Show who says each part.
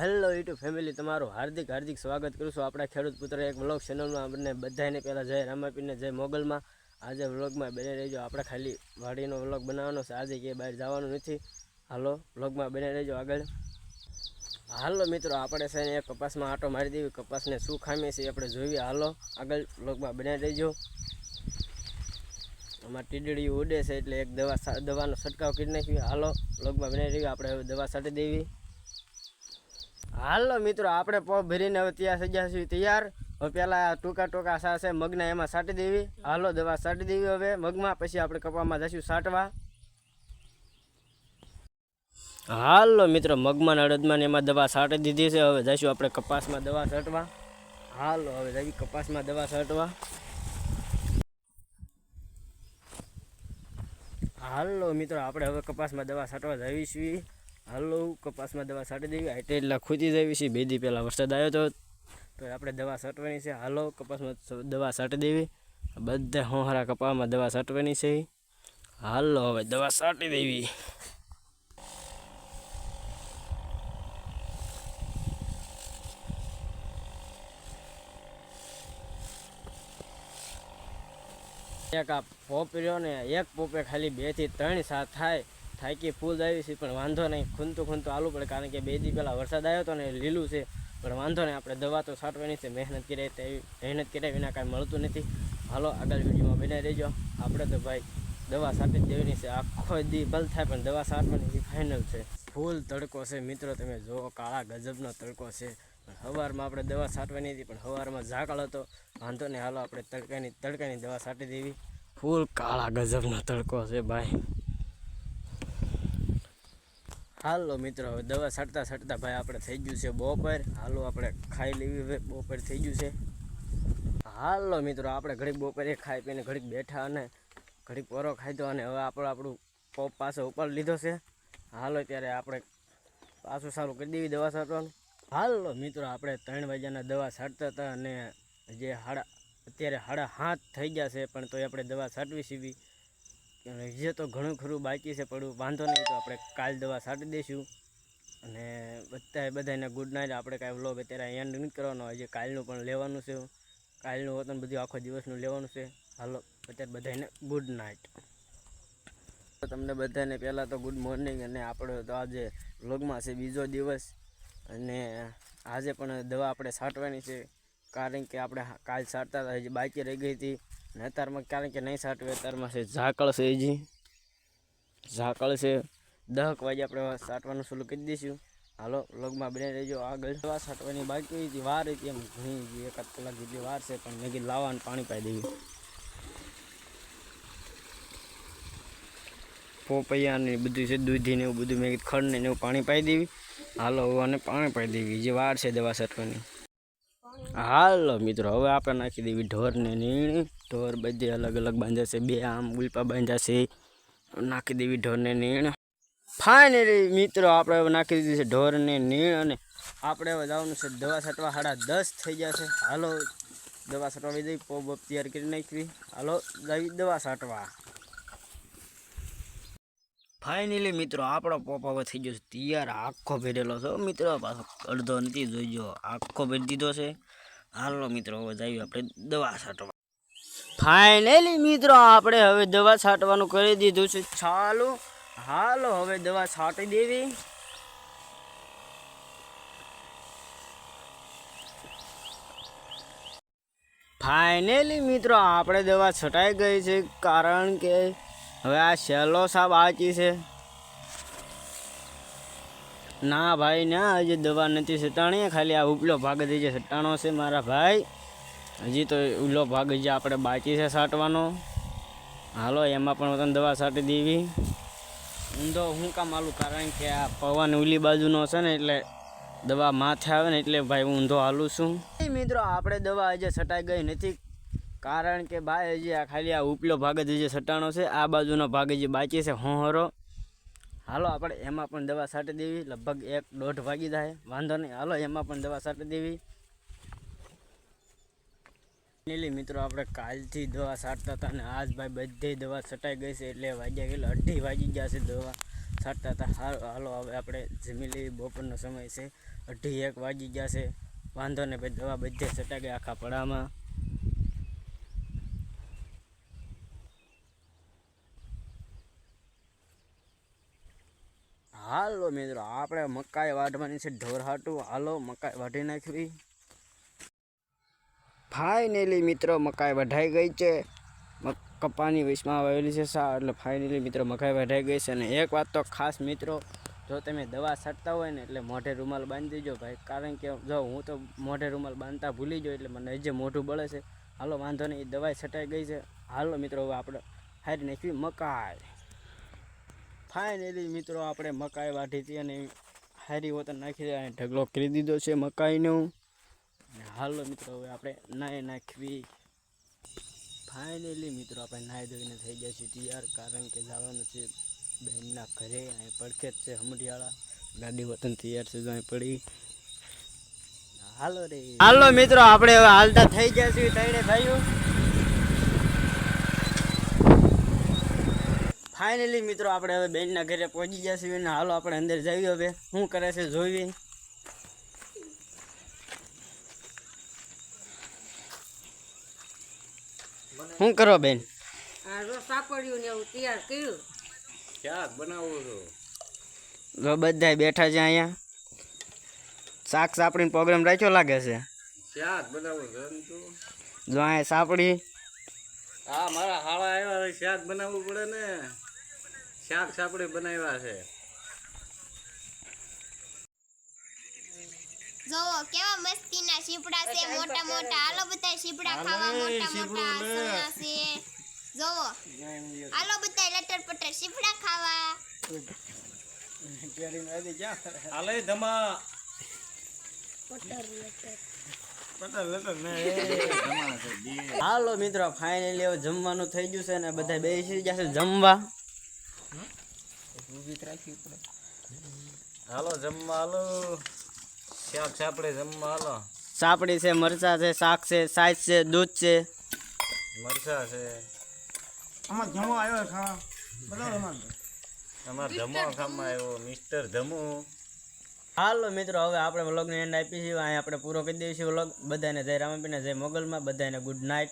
Speaker 1: Hello YouTube family તમારું હાર્દિક હાર્દિક સ્વાગત કરું છું આપણા ખેડૂત પુત્ર એક વ્લોગ ચેનલમાં આપણને બધાને પહેલાં જય રામાપીને જય મોગલમાં. આજે વ્લોગમાં બને રહેજો. આપણે ખાલી વાડીનો વ્લોગ બનાવવાનો છે. આજે ક્યાંય બહાર જવાનું નથી. હાલો વ્લોગમાં બને રહેજો આગળ. હાલો મિત્રો, આપણે છે ને કપાસમાં આટો મારી દેવી. કપાસને શું ખામી છે આપણે જોઈએ. હાલો, આગળ વ્લોગમાં બને રહેજો. આમાં ટીડડી ઉડે છે એટલે એક દવા દવાનો છંટકાવ કરી નાખ્યો. હાલો વ્લોગમાં બને રહ્યું આપણે દવા છાંટી દેવી. હાલો મિત્રો, આપણે પો ભરીને હવે ત્યાં ગયા છીએ તૈયાર. હવે પેલા ટૂંકા ટૂંકા સાસે મગના એમાં સાટી દેવી. હાલો, દવા સાટી દેવી હવે મગમાં, પછી આપણે કપામાં જશું સાટવા. હાલો મિત્રો, મગમાં અડદમાં એમાં દવા સાટી દીધી છે. હવે જઈશું આપણે કપાસમાં દવા છાંટવા હાલો, હવે જઈએ કપાસમાં દવા છાંટવા હાલો મિત્રો, આપણે હવે કપાસમાં દવા છાંટવા છીએ હાલો, કપાસમાં દવા છાંટી દેવી. હાઈટે એટલા ખૂતી જવી છે. બે દી પહેલાં વરસાદ આવ્યો હતો તો આપણે દવા છાંટવાની છે. હાલો, કપાસમાં દવા છાંટી દેવી. બધા હોહારા કપાસમાં દવા છાંટવાની છે. હાલો, હવે દવા છાંટી દેવી. એક આ પોપ રહ્યો ને એક પોપે ખાલી બેથી ત્રણ સાત થાય. થાકી ફૂલ આવી છે, પણ વાંધો નહીં. ખૂનતું ખૂનતું આલું પડે, કારણ કે બે દી પહેલાં વરસાદ આવ્યો હતો ને લીલું છે. પણ વાંધો નહીં, આપણે દવા તો છાંટવાની છે. મહેનત કરી તેવી મહેનત કર્યા વિના કાંઈ મળતું નથી. હાલો, આગળ વિડીયોમાં બનાવી રહેજો આપણે તો ભાઈ દવા છાંટી દેવાની છે. આખો દી બલ થાય, પણ દવા છાંટવાની ફાઇનલ છે. ફૂલ તડકો છે. મિત્રો, તમે જુઓ, કાળા ગજબનો તડકો છે. પણ સવારમાં આપણે દવા છાંટવાની હતી, પણ સવારમાં ઝાકળ હતો. વાંધો નહીં, હાલો, આપણે તડકાની તડકાની દવા છાંટી દેવી. ફૂલ કાળા ગજબનો તડકો છે, ભાઈ. હાલો મિત્રો, હવે દવા છાંટતા છાંટતા ભાઈ આપણે થઈ ગયું છે બપોર. હાલો આપણે ખાઈ લેવી હવે, બપોર થઈ ગયું છે. હાલો મિત્રો, આપણે ઘડીક બપોરે ખાઈ પીને ઘડીક બેઠા અને ઘડીક પરો ખાધો અને હવે આપણે આપણું પોપ પાસે ઉપર લીધો છે. હાલો ત્યારે આપણે પાછું સારું કરી દેવી દવા છાંટવાનું. હાલો મિત્રો, આપણે ત્રણ વાગ્યાના દવા છાંટતા હતા અને જે હાડા, અત્યારે હાડા હાથ થઈ ગયા છે, પણ તોય આપણે દવા છાંટવી સીવી. જે તો ઘણું ખરું બાકી છે પડવું વાંધો નહીં તો આપણે કાલ દવા છાંટી દઈશું. અને બધાએ બધાને ગુડ નાઇટ આપણે કાંઈ વ્લોગ અત્યારે એન્ડ નથી કરવાનો. હજી કાલનું પણ લેવાનું છે. કાલનું વતન બધું આખો દિવસનું લેવાનું છે. હાલો, અત્યારે બધાને ગુડ નાઇટ તમને બધાને પહેલાં તો ગુડ મોર્નિંગ અને આપણે તો આજે વ્લોગમાં છે બીજો દિવસ. અને આજે પણ દવા આપણે છાંટવાની છે. કારણ કે આપણે કાલ છાંટતા હતા, હજી બાકી રહી ગઈ હતી. અને અત્યારમાં કારણ કે નહીં સાટવે અત્યારમાં છે ઝાકળ છે હજી. ઝાકળ છે. દહક વાગે આપણે સાટવાનું શરૂ કરી દઈશું. હાલો લગમાં બને રહેજો આગળ. દવા છાંટવાની બાકી હતી વાર હતી એમ. ઘણી એકાદ કલાક જેટલી વાર છે, પણ મેગી કીધું લાવવાનું પાણી પાઈ દેવી પોપૈયા ને બધું છે, દૂધી ને એવું બધું મેં ખડને ખડ ને એવું પાણી પાઈ દેવી. હાલો, અને પાણી પાઈ દેવી. જે વાર છે દવા છાંટવાની હાલો મિત્રો, હવે આપણે નાખી દેવી ઢોરને નીણ. ઢોર બધે અલગ અલગ બાંધ્યા છે, બે આમ ઉલ્પા બાંધ્યા છે. નાખી દેવી ઢોરને નીણ. ફાઇનલી મિત્રો, આપણે હવે નાખી દીધી છે ઢોરને નીણ અને આપણે હવે જવાનું છે દવા છાંટવા. સાડા દસ થઈ ગયા છે. હાલો, દવા છટવા દઈ પોપ બોપ તૈયાર કરી નાખવી હાલો, જઈ દવા છાંટવા. ફાઇનલી મિત્રો, આપણો પોપ હવે થઈ ગયો છે. તૈયાર. આખો ભેરેલો છે મિત્રો. પાછો અડધો નથી જોઈજો આખો ભેરી દીધો છે. હાલો મિત્રો, હવે જઈએ આપણે દવા છાંટવા. ફાઇનલી મિત્રો, આપણે હવે દવા છાંટવાનું કરી દીધું છે. ચાલો, હાલો, હવે દવા છાંટી દેવી. ફાઇનલી મિત્રો, આપણે દવા છટાઈ ગઈ છે, કારણ કે હવે આ સેલો સાબ આચી છે. ના ભાઈ, ના, હજી દવા નથી સટાણી ખાલી આ ઉપલો ભાગ જ સટાણો છે મારા ભાઈ. હજી તો ઉલો ભાગ જે આપણે બાકી છે છાંટવાનો હાલો, એમાં પણ તને દવા છાંટી દેવી. ઊંધો હું કામ આલું? કારણ કે આ પવન ઉલી બાજુનો છે ને, એટલે દવા માથે આવે ને, એટલે ભાઈ હું ઊંધો હાલું છું. મિત્રો, આપણે દવા હજી છટાઈ ગઈ નથી. કારણ કે ભાઈ હજી આ ખાલી આ ઉપલો ભાગ જ સટાણો છે. આ બાજુનો ભાગ જે બાકી છે. હોહરો. હાલો, આપણે એમાં પણ દવા છાંટી દેવી. લગભગ એક દોઢ વાગી જાય. વાંધો નહીં. હાલો, એમાં પણ દવા છાંટી દેવી. નીલી મિત્રો, આપણે કાલથી દવા છાંટતા હતા અને આજ ભાઈ બધી દવા છટાઈ ગઈ છે. એટલે વાગ્યા ગયેલા, અઢી વાગી ગયા છે દવા છાંટતા હતા. હાલ- હવે આપણે જમી લેવી બપોરનો સમય છે. અઢી એક વાગી ગયા છે. વાંધો નહીં, ભાઈ, દવા બધે છટાઈ ગયા આખા પડામાં. હાલો મિત્રો, આપણે મકાઈ વાઢવાની છે ઢોરહાટું. હાલો, મકાઈ વાઢી નાખવી. ફાઇનલી મિત્રો, મકાઈ વઢાઈ ગઈ છે. કપાની વિશમાં આવેલી છે સા એટલે ફાઇનલી મિત્રો મકાઈ વઢાઈ ગઈ છે. અને એક વાત તો ખાસ મિત્રો, જો તમે દવા છાંટતા હોય ને, એટલે મોઢે રૂમાલ બાંધી દેજો ભાઈ. કારણ કે જો હું તો મોઢે રૂમાલ બાંધતા ભૂલી ગયો, એટલે મને હજી મોઢું બળે છે. હાલો, વાંધો નહીં, એ દવાઈ છટાઈ ગઈ છે. હાલો મિત્રો, હવે આપણે હારી નાખવી મકાઈ. ફાઇનલી મિત્રો, આપણે મકાઈ વાઢી હતી અને હારી વતન નાખી દે અને ઢગલો કરી દીધો છે મકાઈનો. અને હાલો મિત્રો, હવે આપણે નાહી નાખવી. ફાઇનલી મિત્રો, આપણે નાહી ધોઈને થઈ ગયા છીએ તૈયાર, કારણ કે જવાનું છે બહેનના ઘરે અહીં પડખે જ છે હમડિયાળા ગાડી વતન તૈયાર છે અહીં પડી. હાલો રે. હાલો મિત્રો, આપણે હવે હાલતા થઈ ગયા છીએ, તૈયાર ભાઈઓ ફાઇનલી મિત્રો આપણે હવે બેનના ઘરે પહોંચી ગયા છીએ અને હાલો આપણે અંદર જઈએ હવે. શું કરે છે જોઈએ શું કરો બેન?
Speaker 2: આ જો સાપડ્યું ને એવું તૈયાર કર્યું.
Speaker 3: શાક બનાવું છું?
Speaker 1: જો બધા બેઠા છે અહીંયા. શાક સાપડીનો પ્રોગ્રામ રાખ્યો લાગે છે.
Speaker 3: શાક બનાવું છું
Speaker 1: જો અહીંયા સાપડી.
Speaker 3: હા મારા હાળા આવ્યા છે, શાક બનાવવું પડે ને. શાક સાપડે બનાવ્યા છે.
Speaker 4: જોવો કેવા મસ્તીના શીપડા છે મોટા મોટા. હાલો બધા શીપડા ખાવા મોટા મોટા આસુના છે. જોવો હાલો બધા લટર પટર શીપડા ખાવા.
Speaker 3: હાલે ધમા.
Speaker 1: હાલો મિત્રો ફાઇનલી જમવાનું થઈ ગયું છે ને બધા બેસી જશે જમવા.
Speaker 3: હાલો જમવા હાલો. શાક સાપડે જમવા હાલો.
Speaker 1: સાપડી છે મરચા છે શાક છે સાઈઝ છે દૂધ છે.
Speaker 3: મરચા છે. અમાર. જમવા ખામાં આવ્યો મિસ્ટર જમુ.
Speaker 1: હાલો મિત્રો હવે આપણે વ્લોગને એન્ડ આપી છીએ. અહીં આપણે પૂરો કરી દઈએ છીએ વ્લોગ બધાને જય રામાપીને જય મોગલમાં. બધાને ગુડ નાઇટ